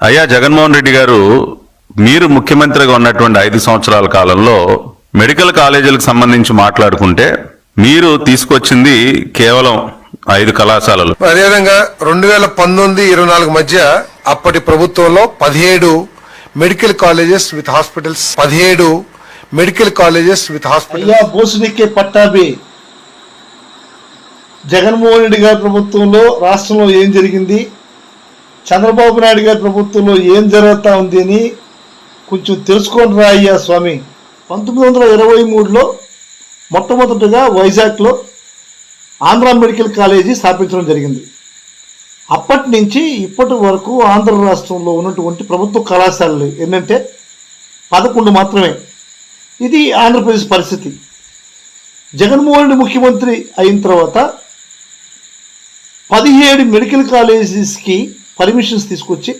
అయ్యా జగన్మోహన్ రెడ్డి గారు మీరు ముఖ్యమంత్రిగా ఉన్నటువంటి ఐదు సంవత్సరాల కాలంలో మెడికల్ కాలేజీలకు సంబంధించి మాట్లాడుకుంటే మీరు తీసుకొచ్చింది కేవలం ఐదు కళాశాలలు. అదేవిధంగా రెండు వేల పంతొమ్మిది ఇరవై నాలుగు మధ్య అప్పటి ప్రభుత్వంలో పదిహేడు మెడికల్ కాలేజెస్ విత్ హాస్పిటల్స్ పదిహేడు మెడికల్ కాలేజెస్ విత్ హాస్పిటల్ బోసునిక్కే పట్టాభి. జగన్మోహన్ రెడ్డి గారి ప్రభుత్వంలో రాష్ట్రంలో ఏం జరిగింది? చంద్రబాబు నాయుడు గారి ప్రభుత్వంలో ఏం జరుగుతూ ఉంది అని కొంచెం తెలుసుకోండి రా అయ్యా స్వామి. పంతొమ్మిది వందల ఇరవై మూడులో మొట్టమొదటిగా వైజాగ్లో ఆంధ్ర మెడికల్ కాలేజీ స్థాపించడం జరిగింది. అప్పటి నుంచి ఇప్పటి వరకు ఆంధ్ర రాష్ట్రంలో ఉన్నటువంటి ప్రభుత్వ కళాశాలలు ఏంటంటే పదకొండు మాత్రమే. ఇది ఆంధ్రప్రదేశ్ పరిస్థితి. జగన్మోహన్ ముఖ్యమంత్రి అయిన తర్వాత పదిహేడు మెడికల్ కాలేజెస్కి పర్మిషన్స్ తీసుకొచ్చి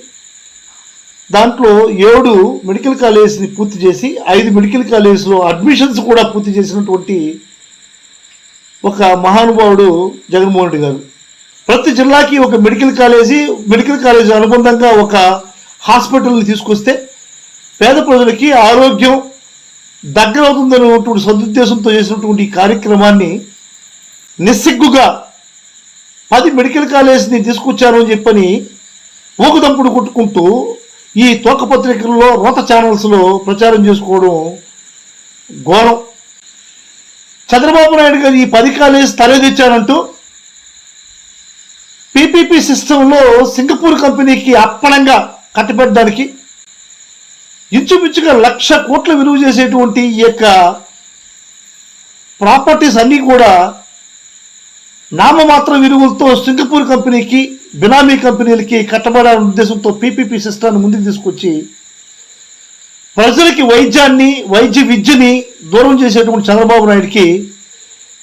దాంట్లో ఏడు మెడికల్ కాలేజెస్ని పూర్తి చేసి ఐదు మెడికల్ కాలేజెస్లో అడ్మిషన్స్ కూడా పూర్తి చేసినటువంటి ఒక మహానుభావుడు జగన్మోహన్ రెడ్డి గారు. ప్రతి జిల్లాకి ఒక మెడికల్ కాలేజీ మెడికల్ కాలేజీ అనుబంధంగా ఒక హాస్పిటల్ని తీసుకొస్తే పేద ప్రజలకి ఆరోగ్యం దగ్గరవుతుందనేటువంటి సదుద్దేశంతో చేసినటువంటి ఈ కార్యక్రమాన్ని నిస్సిగ్గుగా పది మెడికల్ కాలేజ్ని తీసుకొచ్చాను అని చెప్పని ఊకదంపుడు కొట్టుకుంటూ ఈ తోక పత్రికల్లో రోత ఛానల్స్లో ప్రచారం చేసుకోవడం ఘోరం. చంద్రబాబు నాయుడు గారు ఈ పది కాలేజ్ పీపీపీ సిస్టంలో సింగపూర్ కంపెనీకి అప్పనంగా కట్టబెట్టడానికి ఇంచుమించుగా లక్ష కోట్ల విలువ చేసేటువంటి ఈ యొక్క ప్రాపర్టీస్ అన్నీ కూడా నామమాత్ర విలువలతో సింగపూర్ కంపెనీకి బినామీ కంపెనీలకి కట్టబడాలనే ఉద్దేశంతో పీపీపీ సిస్టాన్ని ముందుకు తీసుకొచ్చి ప్రజలకి వైద్యాన్ని వైద్య విద్యని దూరం చేసేటువంటి చంద్రబాబు నాయుడికి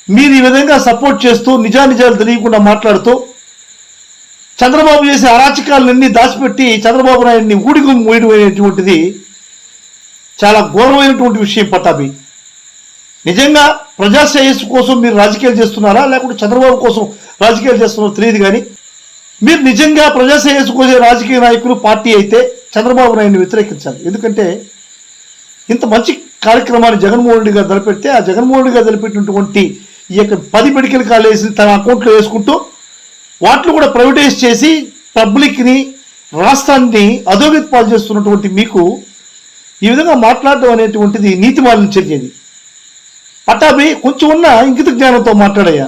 మీరు ఈ విధంగా సపోర్ట్ చేస్తూ నిజానిజాలు తెలియకుండా మాట్లాడుతూ చంద్రబాబు చేసే అరాచకాలన్నీ దాచిపెట్టి చంద్రబాబు నాయుడిని ఊడిగు మూయడం అనేటువంటిది చాలా ఘోరమైనటువంటి విషయం పట్టాభి నిజంగా ప్రజా శ్రేయస్సు కోసం మీరు రాజకీయాలు చేస్తున్నారా? లేకుంటే చంద్రబాబు కోసం రాజకీయాలు చేస్తున్నారో తెలియదు కానీ మీరు నిజంగా ప్రజా రాజకీయ నాయకులు పార్టీ అయితే చంద్రబాబు నాయుడిని వ్యతిరేకించాలి. ఎందుకంటే ఇంత మంచి కార్యక్రమాన్ని జగన్మోహన్ రెడ్డి గారు తలపెడితే ఆ జగన్మోహన్ రెడ్డి గారు తలపెట్టినటువంటి ఈ యొక్క పది మెడికల్ కాలేజీని తన అకౌంట్లో వేసుకుంటూ వాటిని కూడా ప్రైవేటైజ్ చేసి పబ్లిక్ని రాష్ట్రాన్ని అధోగతి పాలు చేస్తున్నటువంటి మీకు ఈ విధంగా మాట్లాడడం అనేటువంటిది నీతి మాలిన చర్యది. పట్టాభి కొంచెం ఉన్న ఇంకిత జ్ఞానంతో మాట్లాడయ్యా.